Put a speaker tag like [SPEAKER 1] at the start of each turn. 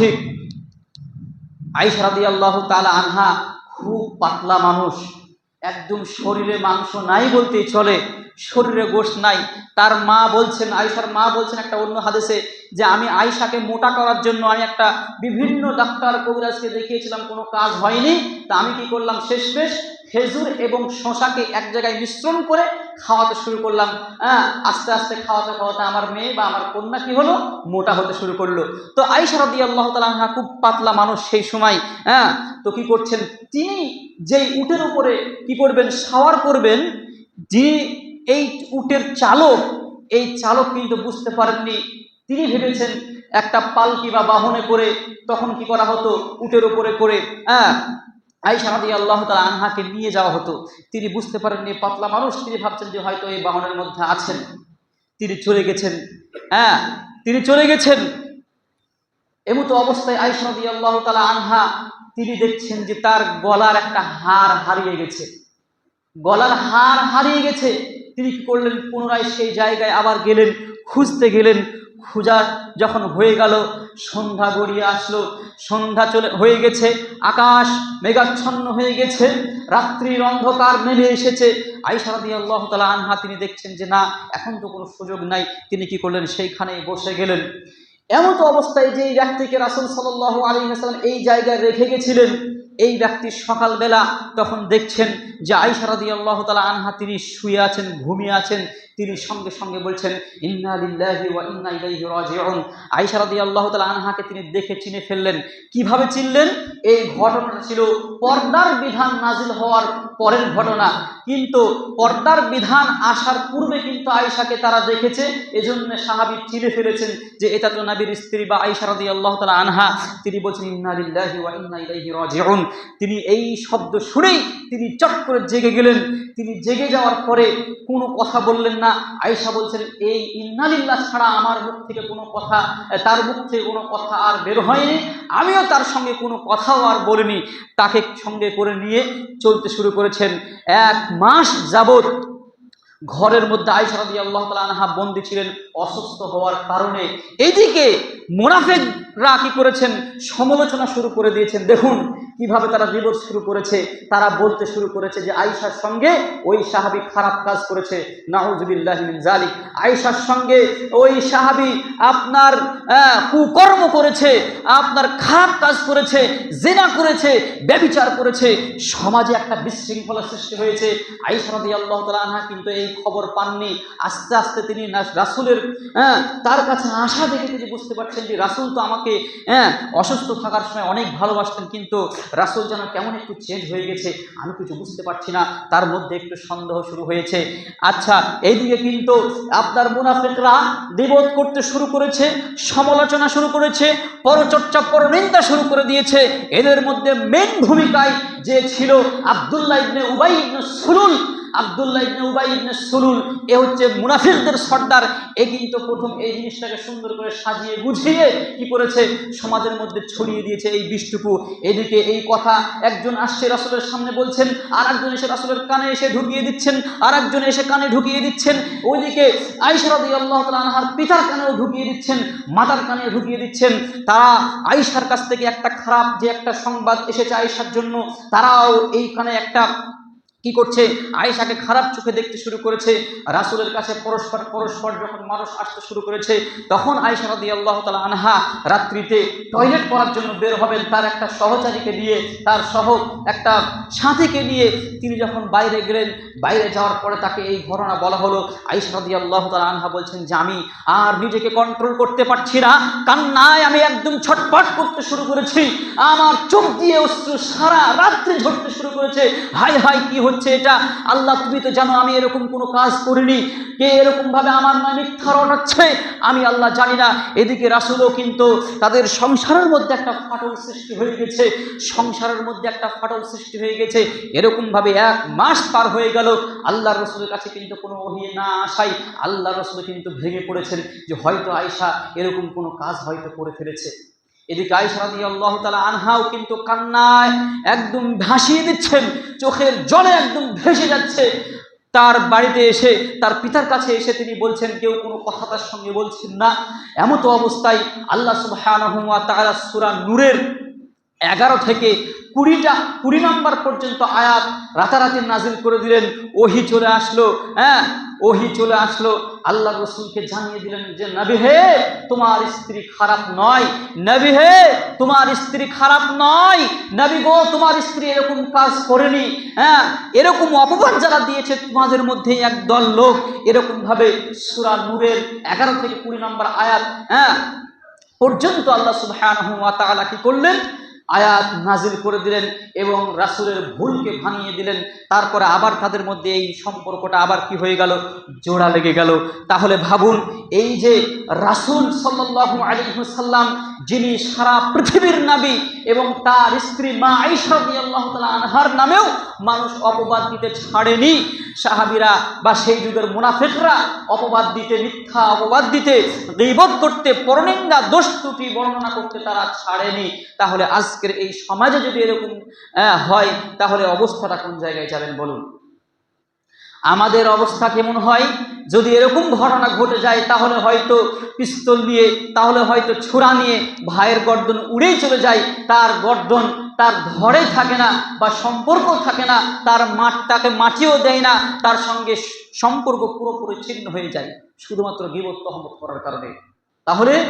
[SPEAKER 1] ঠিক। আইসারাদি আল্লাহ তালা আনহা খুব পাতলা মানুষ। একদম শরীরে মাংস নাই বলতেই চলে, শরীরে গোশ নাই। তার মা বলছেন আয়সার মা বলছেন একটা অন্য হাদেশে যে আমি আয়সাকে মোটা করার জন্য আমি একটা বিভিন্ন ডাক্তার কবিরাজকে দেখিয়েছিলাম, কোনো কাজ হয়নি। তা আমি কি করলাম? শেষমেশ খেজুর এবং শশাকে এক জায়গায় মিশ্রণ করে খাওয়াতে শুরু করলাম। হ্যাঁ আস্তে আস্তে খাওয়াতে খাওয়াতে আমার মেয়ে বা আমার কন্যা কি হলো? মোটা হতে শুরু করল। তো আইসা রদি আল্লাহ তালা খুব পাতলা মানুষ সেই সময়। হ্যাঁ তো কি করছেন? তিনি যেই উটের উপরে কি করবেন? শাওয়ার করবেন। যে এই উটের চালক, এই চালক কিন্তু বুঝতে পারেননি। তিনি ভেবেছেন একটা পালকি বা বাহনে করে তখন কি করা হতো? উটের উপরে করে হ্যাঁ আইসা রাদি আল্লাহ তালা আনহাকে নিয়ে যাওয়া হতো। তিনি বুঝতে পারেননি, পাতলা মানুষ, তিনি ভাবছেন যে হয়তো এই বাহনের মধ্যে আছেন। তিনি চলে গেছেন। হ্যাঁ তিনি চলে গেছেন। এমতো অবস্থায় আইসা রাদি আল্লাহ তালা আনহা, তিনি দেখছেন যে তার গলার একটা হার হারিয়ে গেছে। গলার হার হারিয়ে গেছে। তিনি কি করলেন? পুনরায় সেই জায়গায় আবার গেলেন, খুঁজতে গেলেন। খোঁজা যখন হয়ে গেল, সন্ধ্যা গড়িয়ে আসলো। সন্ধ্যা চলে, হয়ে গেছে, আকাশ মেঘাচ্ছন্ন হয়ে গেছে, রাত্রির অন্ধকার নেমে এসেছে। আইসারাদি আল্লাহ তালা আনহা তিনি দেখছেন যে, না, এখন তো কোনো সুযোগ নাই। তিনি কি করলেন? সেইখানে বসে গেলেন। এমন তো অবস্থায় যে ব্যক্তিকে রাসুল সাল্লাহ আলী হাসান এই জায়গায় রেখে গেছিলেন, এই ব্যক্তি সকালবেলা তখন দেখছেন যে আইসারাদি আল্লাহ তালা আনহা তিনি শুয়ে আছেন, ঘুমিয়ে আছেন। তিনি সঙ্গে সঙ্গে বলছেন, ইন্না লিল্লাহি ওয়া ইন্না ইলাইহি রাজিউন। আয়েশা রাদিয়াল্লাহু তাআলা আনহাকে তিনি দেখে চিনে ফেললেন। কীভাবে চিনলেন? এই ঘটনাটা ছিল পর্দার বিধান নাজিল হওয়ার পরের ঘটনা। কিন্তু পর্দার বিধান আসার পূর্বে কিন্তু আয়েশাকে তারা দেখেছে। এজন্য সাহাবী চিনে ফেলেছেন যে এটা তো নবীর স্ত্রী বা আয়েশা রাদিয়াল্লাহু তাআলা আনহা। তিনি বলছেন, ইন্না লিল্লাহি ওয়া ইন্না ইলাইহি রাজিউন। তিনি এই শব্দ শুনেই তিনি চট করে জেগে গেলেন। তিনি জেগে যাওয়ার পরে কোনো কথা বললেন না। আয়েশা বলছেন, এই ইন্নালিল্লাহ ছাড়া আমার মুখ থেকে কোনো কথা, তার মুখ থেকে কোনো কথা আর বের হয়নি। আমিও তার সঙ্গে কোনো কথাও আর বলিনি। তাকে সঙ্গে করে নিয়ে চলতে শুরু করেছেন। এক মাস যাবত ঘরের মধ্যে আয়সা রাদি আল্লাহ তালা আনহা বন্দী ছিলেন অসুস্থ হওয়ার কারণে। এদিকে এইদিকে মোনাফেকরা কি করেছেন? সমালোচনা শুরু করে দিয়েছেন। দেখুন কীভাবে তারা বিরোধ শুরু করেছে। তারা বলতে শুরু করেছে যে আয়সার সঙ্গে ওই সাহাবি খারাপ কাজ করেছে। নাহুজবিল্লাহমিন জালিক আয়সার সঙ্গে ওই সাহাবি আপনার কুকর্ম করেছে, আপনার খারাপ কাজ করেছে, জেনা করেছে, ব্যবিচার করেছে। সমাজে একটা বিশৃঙ্খলা সৃষ্টি হয়েছে। আয়সা রাদি আল্লাহ তালা কিন্তু এই খবর পাননি। আস্তে আস্তে তিনি রাসূলের হ্যাঁ তার কাছে আশা দেখে তিনি বুঝতে পারছেন যে রাসূল তো আমাকে হ্যাঁ অসুস্থ থাকার সময় অনেক ভালোবাসতেন, কিন্তু রাসূল যেন কেমন একটু চেঞ্জ হয়ে গেছে, আমি কিছু বুঝতে পারছি না, তার মধ্যে একটু সন্দেহ শুরু হয়েছে। আচ্ছা এইদিকে কিন্তু আপনার মুনাফিকরা বিবোধ করতে শুরু করেছে, সমালোচনা শুরু করেছে, পরচর্চা, পরনিন্দা শুরু করে দিয়েছে। এদের মধ্যে মেন ভূমিকায় যে ছিল আবদুল্লাহ ইবনে উবাই ইবনে সুলুল আবদুল্লাহ ইবনে উবাই ইবনে সুলুল, এ হচ্ছে মুনাফিকদের সর্দার। এ কিন্তু প্রথম এই জিনিসটাকে সুন্দর করে সাজিয়ে গুছিয়ে কি করেছে? সমাজের মধ্যে ছড়িয়ে দিয়েছে এই বিষ্টুকু। এদিকে এই কথা, একজন আসছে রাসুলের সামনে বলছেন আর একজন এসে রাসুলের কানে এসে ঢুকিয়ে দিচ্ছেন আর একজন এসে কানে ঢুকিয়ে দিচ্ছেন। ওইদিকে আইসারদি আল্লাহ আনহার পিতার কানেও ঢুকিয়ে দিচ্ছেন, মাতার কানে ঢুকিয়ে দিচ্ছেন। তারা আইসার কাছ থেকে একটা খারাপ যে একটা সংবাদ এসেছে আইসার জন্য, তারাও এইখানে একটা কি করছে? আয়েশাকে খারাপ চোখে দেখতে শুরু করেছে। রাসূলের কাছে পরস্পর পরস্পর যখন মানুষ আসতে শুরু করেছে, তখন আয়েশা রাদি আল্লাহ তালা আনহা রাত্রিতে টয়লেট করার জন্য বের হবেন তার একটা সহচারীকে নিয়ে, তার সহ একটা সাথীকে নিয়ে। তিনি যখন বাইরে গেলেন, বাইরে যাওয়ার পরে তাকে এই ঘটনা বলা হলো। আয়েশা রাদি আল্লাহ তালা আনহা বলছেন যে, আমি আর নিজেকে কন্ট্রোল করতে পারছি না। কান্নায় আমি একদম ছটপট করতে শুরু করেছি। আমার চোখ দিয়ে অশ্রু সারা রাত্রি ঝরতে শুরু করেছে। হাই হাই কি হচ্ছে এটা, আল্লাহ তুমি তো জানো আমি এরকম কোনো কাজ করিনি, কে এরকম ভাবে আমার নামে মিথ্যা রটাচ্ছে, আমি আল্লাহ জানি না। এদিকে রাসুলও কিন্তু তাদের সংসারের মধ্যে একটা ফাটল সৃষ্টি হয়ে গেছে, সংসারের মধ্যে একটা ফাটল সৃষ্টি হয়ে গেছে এরকম ভাবে এক মাস পার হয়ে গেল আল্লাহ রসুলের কাছে কিন্তু কোনো ওহিয়ে না আসাই আল্লাহ রসুল কিন্তু ভেঙে পড়েছেন যে হয়তো আয়সা এরকম কোনো কাজ হয়তো করে ফেলেছে। এদিকে আয়সা দিয়ে আল্লাহ তালা আনহাও কিন্তু কান্নায় একদম ভাসিয়ে দিচ্ছেন, চোখের জলে একদম ভেসে যাচ্ছে। তার বাড়িতে এসে, তার পিতার কাছে এসে তিনি বলছেন, কেউ কোনো কথা তার সঙ্গে বলছেন না। এমতো অবস্থায় আল্লাহ সুবহানাহু ওয়া তাআলা সূরা নূরের এগারো থেকে কুড়িটা, কুড়ি নম্বর পর্যন্ত আয়াত রাতারাতি নাজিল করে দিলেন। ওহি চলে আসলো হ্যাঁ? ওহি চলে আসলো আল্লাহ রসুলকে জানিয়ে দিলেন যে, নবী হে, তোমার স্ত্রী খারাপ নয়। নবী হে, তোমার স্ত্রী খারাপ নয়। নবী গো, তোমার স্ত্রী এরকম কাজ করেনি। হ্যাঁ এরকম অপবাদ যারা দিয়েছে তোমাদের মধ্যে একদল লোক, এরকমভাবে সুরা নূরের এগারো থেকে কুড়ি নম্বর আয়াত হ্যাঁ পর্যন্ত আল্লাহ তাআলা কি করলেন? আয়াত নাজিল করে দিলেন এবং রাসুলের ভুলকে ভাঙিয়ে দিলেন। তারপরে আবার তাদের মধ্যে এই সম্পর্কটা আবার কি হয়ে গেল? জোড়া লেগে গেল। তাহলে ভাবুন এই যে রাসূল সাল্লাল্লাহু আলাইহি সাল্লাম যিনি সারা পৃথিবীর নাবী এবং তার স্ত্রী মা আয়েশা আল্লাহ তালা আনহার নামেও মানুষ অপবাদ দিতে ছাড়েনি। সাহাবিরা বা সেই যুগের মুনাফিকরা অপবাদ দিতে, মিথ্যা অপবাদ দিতে, গীবত করতে, পরনিন্দা, দোষ ত্রুটি বর্ণনা করতে তারা ছাড়েনি। তাহলে আজকের এই সমাজে যদি এরকম হয়, তাহলে অবস্থাটা কোন জায়গায় যাবেন বলুন? আমাদের অবস্থা কেমন হয়? যদি এরকম ঘটনা ঘটে যায়, তাহলে হয়তো পিস্তল নিয়ে, তাহলে হয়তো ছোড়া নিয়ে ভাইয়ের গর্দন উড়েই চলে যায়। তার গর্দন তার ঘরে থাকে না বা সম্পর্ক থাকে না, তার মাঠ তাকে মাটিও দেয় না, তার সঙ্গে সম্পর্ক পুরোপুরি ছিন্ন হয়ে যায়। শুধুমাত্র বিবত্ত করার কারণে। তাহলে